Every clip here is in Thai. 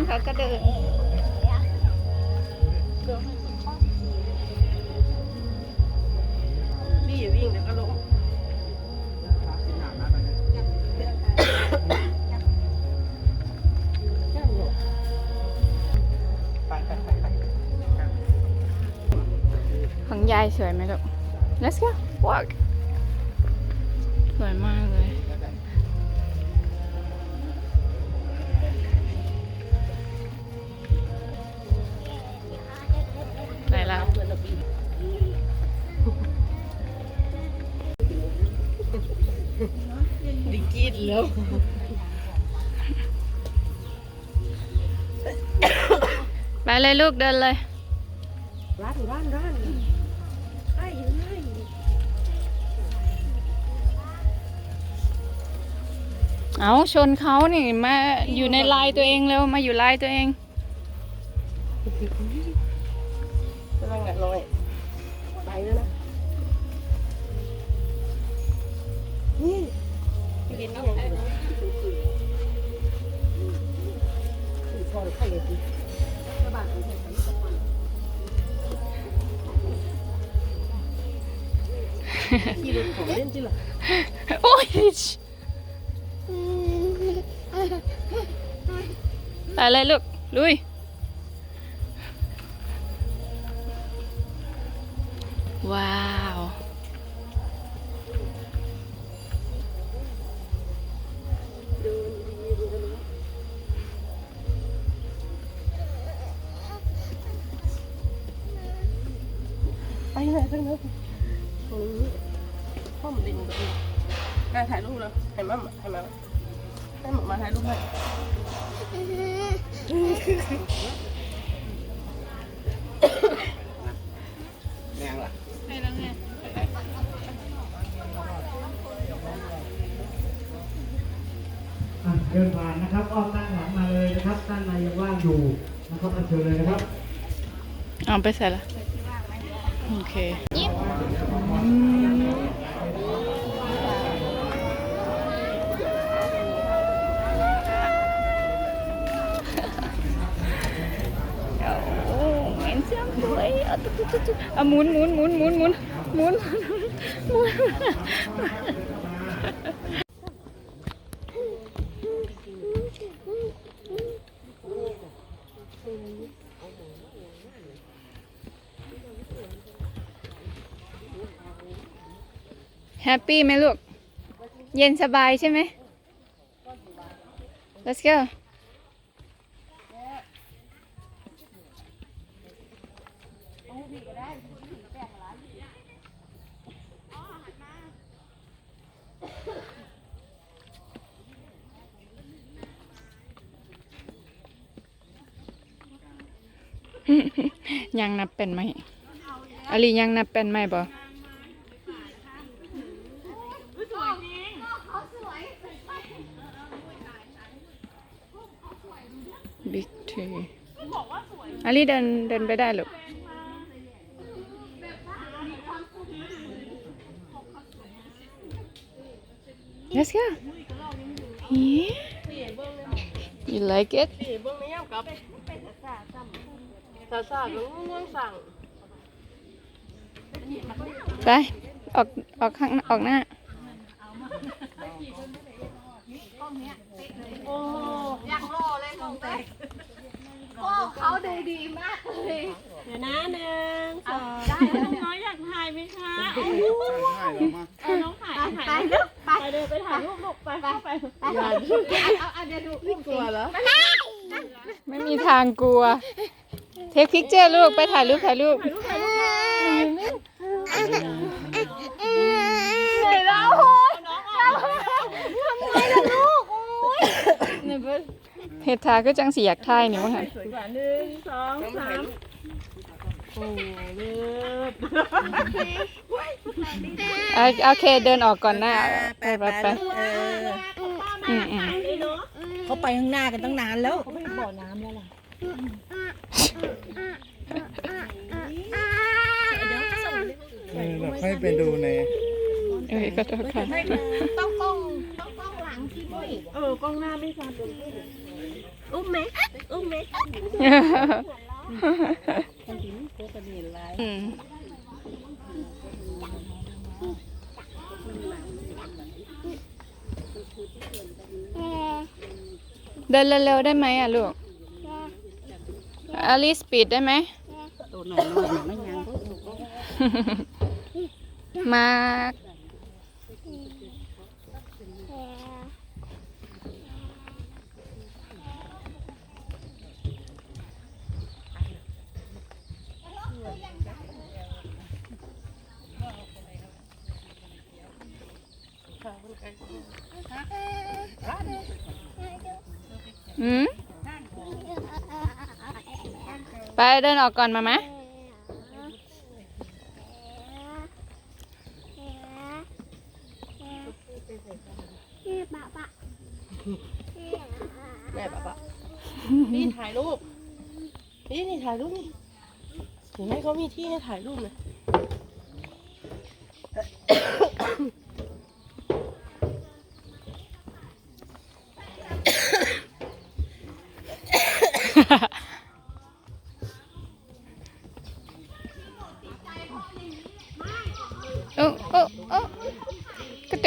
นเขาก็เดินพี่อย่าวิ่งเดี๋ยวก็ล้มของยายสวยไหมลูก let's go walk สวยมากเลย ไหนล่ะดิกีดแล้วไปเลยลูกเดินเลยร้านร้านร้านไอ้ไอ้เอาชนเขานี่มาอยู่ในลายตัวเองเร็วมาอยู่ลายตัวเอง ขี่รถของเล่นจิล่ะโอ้ยไปเลยลูกลุย ดินผ่านนะครับอ้อมตั้งหลังมาเลยนะครับด้านในยังว่างอยู่นะครับอันเชิญเลยนะครับเอาไปใส่ละโอเคโอ้มเอาหมุนหมุนหมุนหมุนหมุนหมุนหมุน ฮปปี้ไหมลูก เย็นสบายใช่ไหม let's go ยังนับเป็นไหมอลียังนับเป็นไหมบ่ อาลี่เดินเดินไปได้หรือเ Let's go. Yeah. You like it? ไป ออก ออกข้างออกหน้า โอ้ยังรอเลยของเต้ โอ้เขาดูดีมากเลยเดี๋ยวนะหนึ่งสองได้แล้วน้อยอยากถ่ายไหมคะไปเอาน้องถ่ายไปถ่ายลูกไปไปเดินไปถ่ายรูปลูกไปเข้าไปไปเอาเอาเดี๋ยวดูลูกกลัวเหรอไม่มีทางกลัว เทคพิกเจอร์ลูกไปถ่ายรูปถ่ายรูป เหนื่อยแล้วโอ้ยทำไงล่ะลูกโอ้ย เฮดทาก็จังสีอยากถ่ายนี่ว่าหันสวยกว่าหนึ่งสองสามโอ้เลิศเอาโอเคเดินออกก่อนหน้าไปไปไปเอออืมอืมเขาไปข้างหน้ากันตั้งนานแล้วเออแบบให้ไปดูในเอ้ยก็โทษค่ะต้องกล้องต้องกล้องหลังเออกล้องหน้าไม่ชัด อุ้มไหมอุ้มไหมอืมเดินเร็วๆได้ไหมอะลูกอลิสปีดได้ไหมตัวหน่อยหน่อยไม่ยังมา อืมไปเดินออกก่อนมาไหมแม่ปะปะนี่ถ่ายรูป นี่นี่ถ่ายรูปนี่เห็นไหมเขามีที่ให้ถ่ายรูปเลย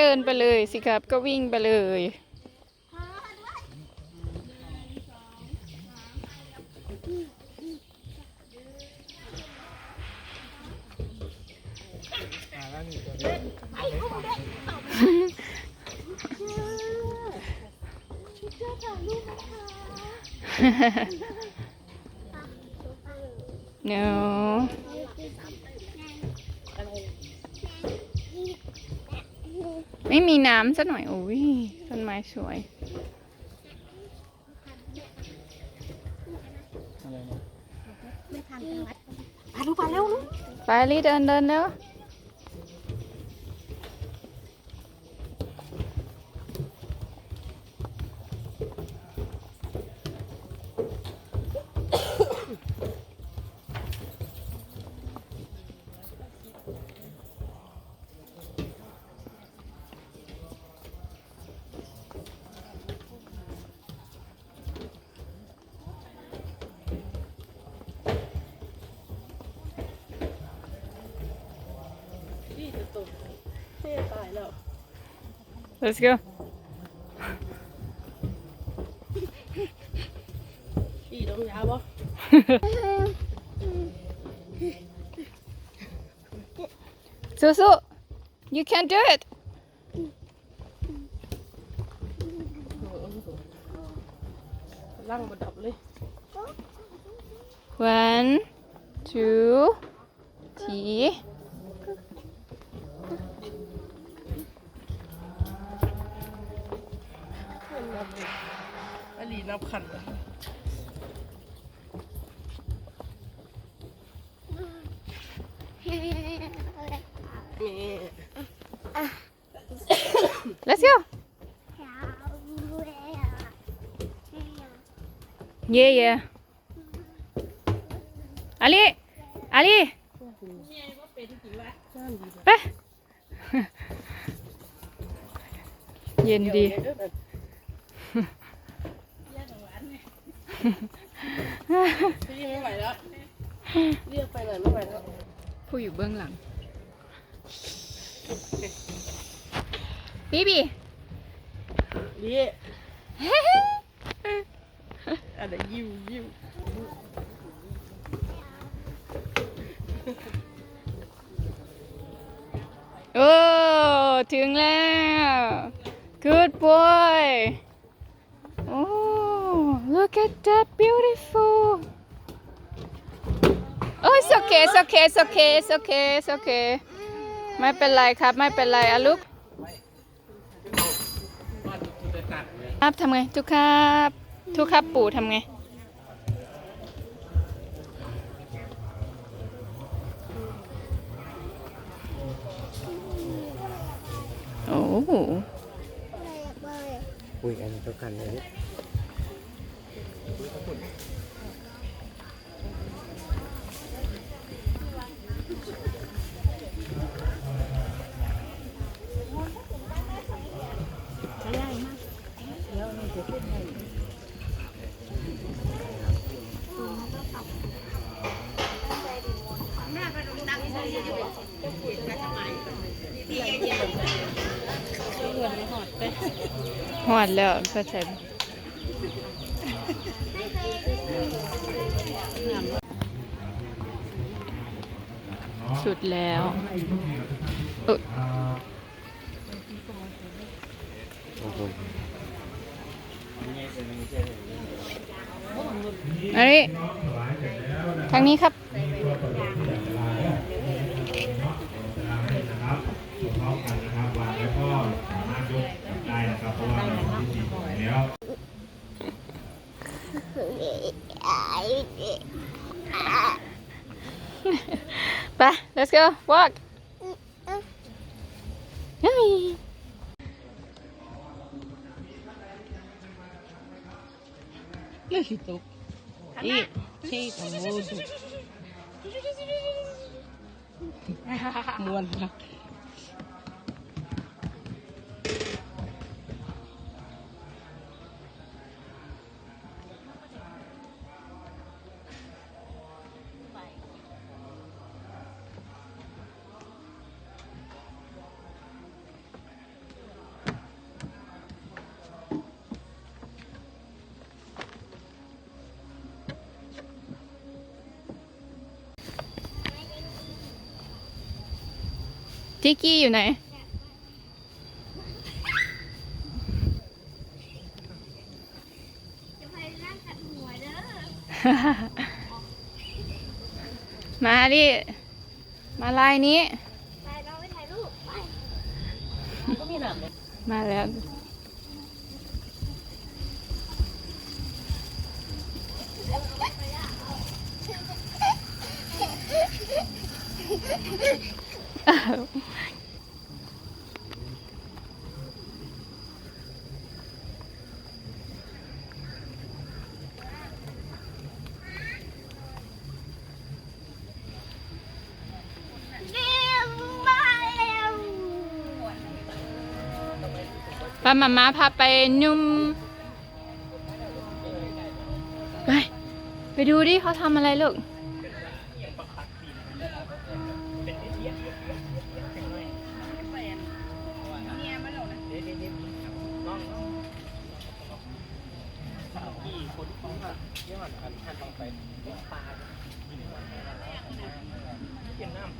ดินไปเลยสิครับ ก็วิ่งไปเลย no ไม่มีน้ำซะหน่อยโอ้ยต้นไม้สวยถ่ายรูปมาเร็วลูกไปรีเดินเดินแล้ว Let's go. Susu, you can do it. One, two, three. อลีนับขันนี่ let's go yeah yeah อาลีอาลีไปเย็นดี พี่ไม่ไหวแล้วเรียกไปหน่อยไม่ไหวแล้วผู้อยู่เบื้องหลังบีบีดีอะไรยิ้วยิ้วโอ้ ถึงแล้ว good boy โอ้ look at that beautiful โอ้ย it's okay it's okay it's okay it's okay it's okay ไม่เป็นไรครับ ไม่เป็นไรอะลูกครับทำไงทุกครับทุกครับปู่ทำไงโอ้โหคุยกันเทุกกันเลยุ่นหอดแล้วก็ใส่ สุดแล้วเออนนี้ทางนี้ครับนะครับพร้อมกันนะครับวางแล้วก็สามารถยก ได้นะครับเพราะว่าเราที่สี่แล้วไป let's go walk เฮ้ยไม่สิตกอีเช่โอ้โหสุดมวนนะ ทิกกี้อยู่ไหน มาดิ มาลายนี้ มาแล้ว ป้ามามาพาไปนุ่มไปไปดูดิเขาทำอะไรลูก แต่ซู